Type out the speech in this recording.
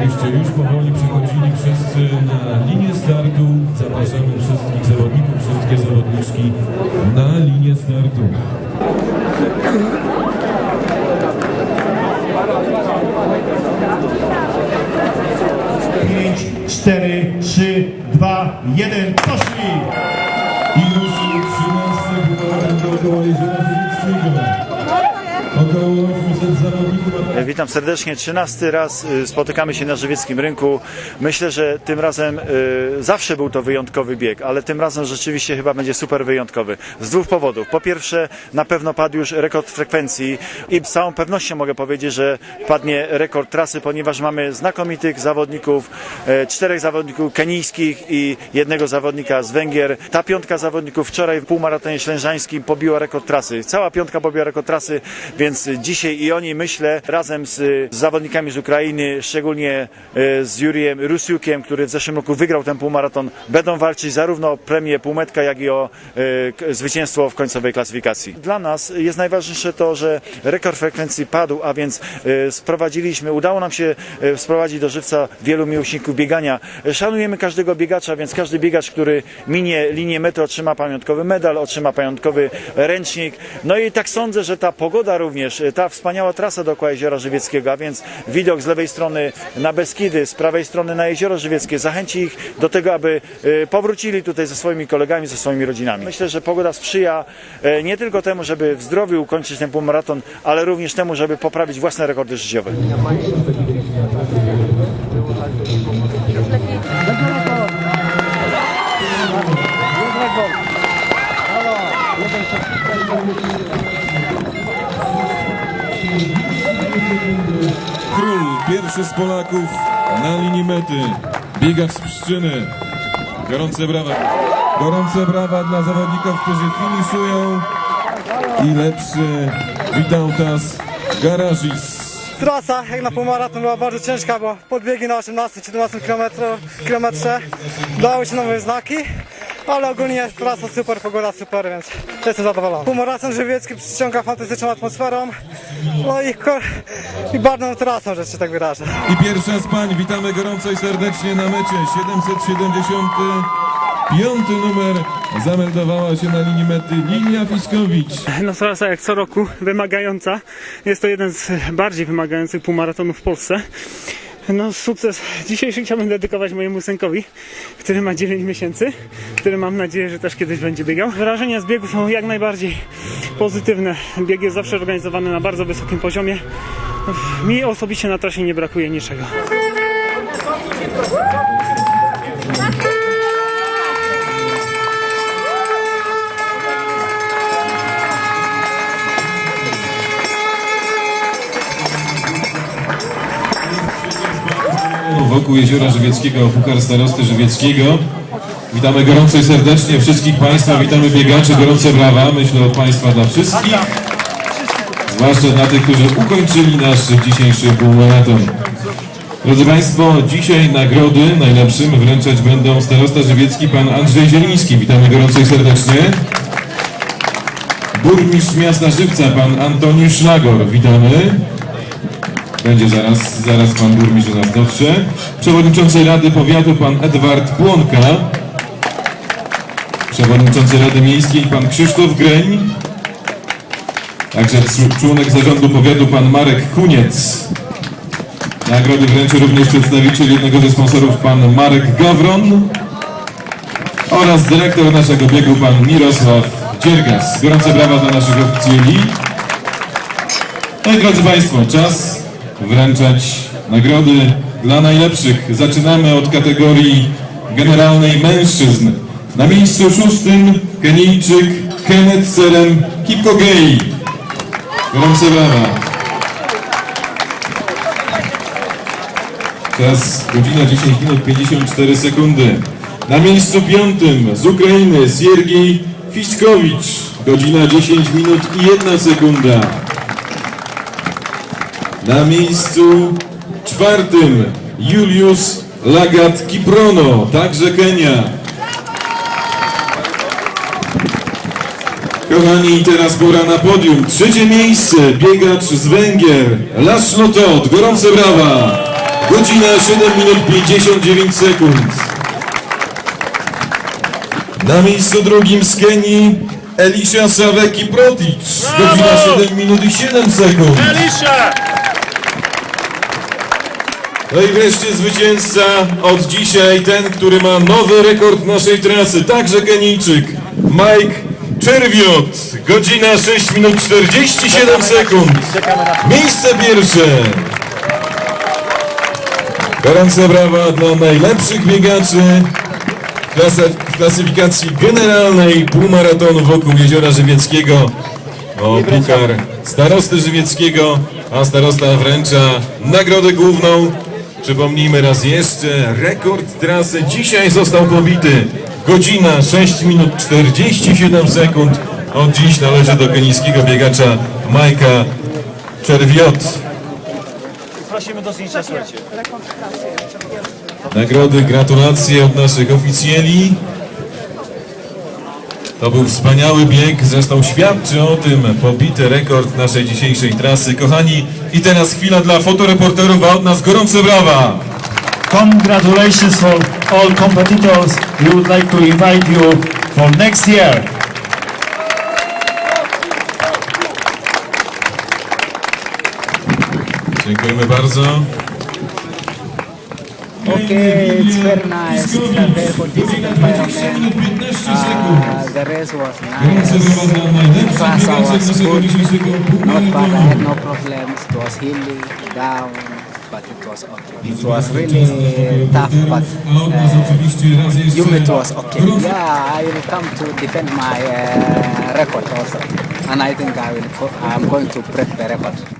Abyście już powoli przechodzili wszyscy na linię startu. Zapraszamy wszystkich zawodników, wszystkie zawodniczki na linię startu. Pięć, cztery, trzy, dwa, jeden, poszli! I ruszy 13 pucharem dookoła Jeziora Żywieckiego. Około 800 zawodników. a Witam serdecznie. 13 raz y, spotykamy się na żywieckim rynku. Myślę, że tym razem y, zawsze był to wyjątkowy bieg, ale tym razem rzeczywiście chyba będzie super wyjątkowy. Z dwóch powodów. Po pierwsze, na pewno padł już rekord frekwencji i z całą pewnością mogę powiedzieć, że padnie rekord trasy, ponieważ mamy znakomitych zawodników, e, czterech zawodników kenijskich i jednego zawodnika z Węgier. Ta piątka zawodników wczoraj w półmaratonie ślężańskim pobiła rekord trasy. Cała piątka pobiła rekord trasy, więc dzisiaj i oni myślę razem z, z zawodnikami z Ukrainy, szczególnie e, z Jurijem Rusiukiem, który w zeszłym roku wygrał ten półmaraton, będą walczyć zarówno o premię półmetka, jak i o e, zwycięstwo w końcowej klasyfikacji. Dla nas jest najważniejsze to, że rekord frekwencji padł, a więc e, sprowadziliśmy, udało nam się e, sprowadzić do żywca wielu miłośników biegania. Szanujemy każdego biegacza, więc każdy biegacz, który minie linię mety otrzyma pamiątkowy medal, otrzyma pamiątkowy ręcznik. No i tak sądzę, że ta pogoda również, e, ta wspaniała trasa dookoła Jeziora Żywieckiego, a więc widok z lewej strony na Beskidy, z prawej strony na Jezioro Żywieckie, zachęci ich do tego, aby e, powrócili tutaj ze swoimi kolegami, ze swoimi rodzinami. Myślę, że pogoda sprzyja e, nie tylko temu, żeby w zdrowiu ukończyć ten półmaraton, ale również temu, żeby poprawić własne rekordy życiowe. Król, pierwszy z Polaków na linii mety. Biegacz z Pszczyny. Gorące brawa. Gorące brawa dla zawodników, którzy finiszują. I lepszy witał nas Garażis. Trasa jak na półmaraton była bardzo ciężka, bo podbiegi na 18-17 km, kilometrze dały się nowe znaki, ale ogólnie trasa super, pogoda super, więc jestem zadowolony. Półmaraton żywiecki przyciąga fantastyczną atmosferą, no i, i barwną trasą, że się tak wyrażę. I pierwsza z pań, witamy gorąco i serdecznie na mecie. 775 numer zameldowała się na linii mety Linia Fiskowicz. No trasa jak co roku wymagająca. Jest to jeden z bardziej wymagających półmaratonów w Polsce. No sukces dzisiejszy chciałbym dedykować mojemu synkowi, który ma 9 miesięcy, który mam nadzieję, że też kiedyś będzie biegał. Wrażenia z biegu są jak najbardziej pozytywne. Bieg jest zawsze organizowany na bardzo wysokim poziomie. Mi osobiście na trasie nie brakuje niczego. Wokół Jeziora Żywieckiego, Puchar Starosty Żywieckiego. Witamy gorąco i serdecznie wszystkich Państwa, witamy biegaczy, gorące brawa, myślę od Państwa dla wszystkich. Zwłaszcza dla tych, którzy ukończyli nasz dzisiejszy półmaraton. Drodzy Państwo, dzisiaj nagrody najlepszym wręczać będą starosta żywiecki pan Andrzej Zieliński. Witamy gorąco i serdecznie. Burmistrz miasta Żywca pan Antoniusz Szlagor. Witamy. Będzie zaraz, zaraz pan burmistrz do nas dotrze. Przewodniczący Rady Powiatu pan Edward Płonka. Przewodniczący Rady Miejskiej pan Krzysztof Greń. Także członek zarządu powiatu pan Marek Kuniec. Nagrody wręczy również przedstawiciel jednego ze sponsorów pan Marek Gawron oraz dyrektor naszego biegu pan Mirosław Dziergas. Gorące brawa dla naszych oficjeli. No i drodzy Państwo, czas wręczać nagrody dla najlepszych. Zaczynamy od kategorii generalnej mężczyzn. Na miejscu szóstym Kenijczyk Kenneth Serem Kipkogei. Gorące brawa. Czas godzina 10 minut 54 sekundy. Na miejscu piątym z Ukrainy Siergiej Fiskowicz. Godzina 10 minut i 1 sekunda. Na miejscu czwartym Julius Lagat Kiprono, także Kenia. Kochani, teraz pora na podium. Trzecie miejsce, biegacz z Węgier, Laszlo Todt. Gorące brawa. Godzina 7 minut 59 sekund. Na miejscu drugim z Kenii Elisha Saweki Protic. Godzina 7 minut i 7 sekund. No i wreszcie zwycięzca od dzisiaj, ten, który ma nowy rekord naszej trasy, także Kenijczyk, Mike Czerwiot. Godzina 6 minut 47 sekund. Miejsce pierwsze. Gorące brawa dla najlepszych biegaczy w klasyfikacji generalnej półmaratonu wokół Jeziora Żywieckiego. O puchar starosty Żywieckiego, a starosta wręcza nagrodę główną. Przypomnijmy raz jeszcze, rekord trasy dzisiaj został pobity. Godzina 6 minut 47 sekund. Od dziś należy do kenijskiego biegacza Majka Czerwiot. Prosimy do zdjęcia, słuchajcie. Nagrody, gratulacje od naszych oficjeli. To był wspaniały bieg, zresztą świadczy o tym pobity rekord naszej dzisiejszej trasy. Kochani, i teraz chwila dla fotoreporterów, a od nas gorące brawa. Congratulations for all competitors. We would like to invite you for next year. Dziękujemy bardzo. Okay, it's very nice. It's a very conducive environment. Uh, the race was nice. najlepszych Class biegaczek was good. Not bad. I had no problems. It was hilly, down, but it was okay. It was really tough, but uh, oczywiście raz jeszcze Humid was okay. Yeah, I will come to defend my uh, record also, and I think I will. I'm going to break the record.